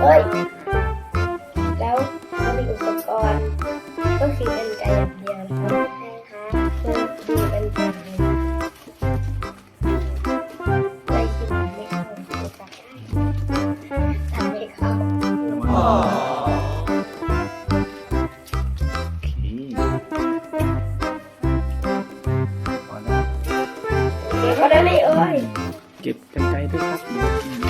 เอ้ย แล้วเรามีอุปกรณ์ก็คือเป็นไก่อย่างเดียวนะครับใช่ครับเพื่อเป็นไก่เลยคิดว่าไม่เข้าจับได้ทำไม่เข้าโอเคพอแล้คีเขาได้ไม่เอ้ย เก็บกันไกลด้วยครับ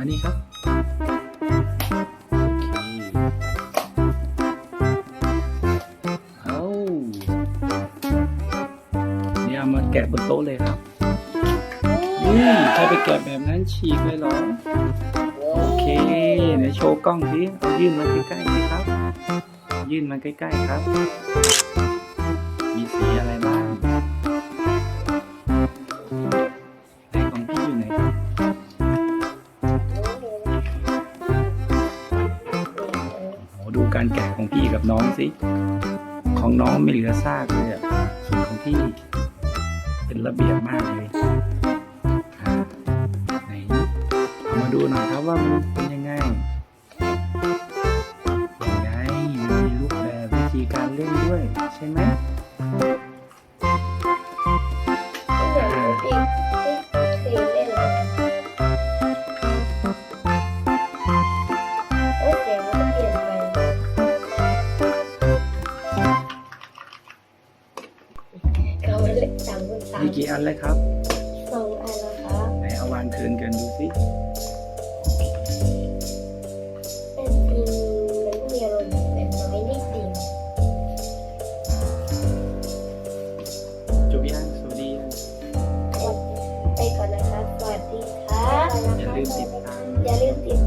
มานี่ครับโอเคเอาเนี่ยมาแกะบนโต๊ะเลยครับนี่ใครไปแกะแบบนั้นฉีกเลยเหรอ โอเคเดี๋ยวโชว์กล้องสิเอายื่นมาใกล้ๆสิครับ ยื่นมาใกล้ๆครับ มีสีอะไรบ้าง การแกะของพี่กับน้องสิ ของน้องไม่เหลือซากเลยอะส่วนของพี่ เป็นระเบียบมากเลยไหนเอามาดูหน่อยครับว่ามันเป็นยังไงยังไงมันมีรูปแบบวิธีการเล่นด้วย ใช่ไหมมีกี่ อันเลยครับสองอันแล้วครับไหนเอาวางคืนกันดูสิเป็นจริงมันมีอารมณ์แบบน้อยนิดเดียวจบยังสวัสดียังไปก่อนนะครับสวัสดีครับอย่าลืมติดตามอย่าลืมติด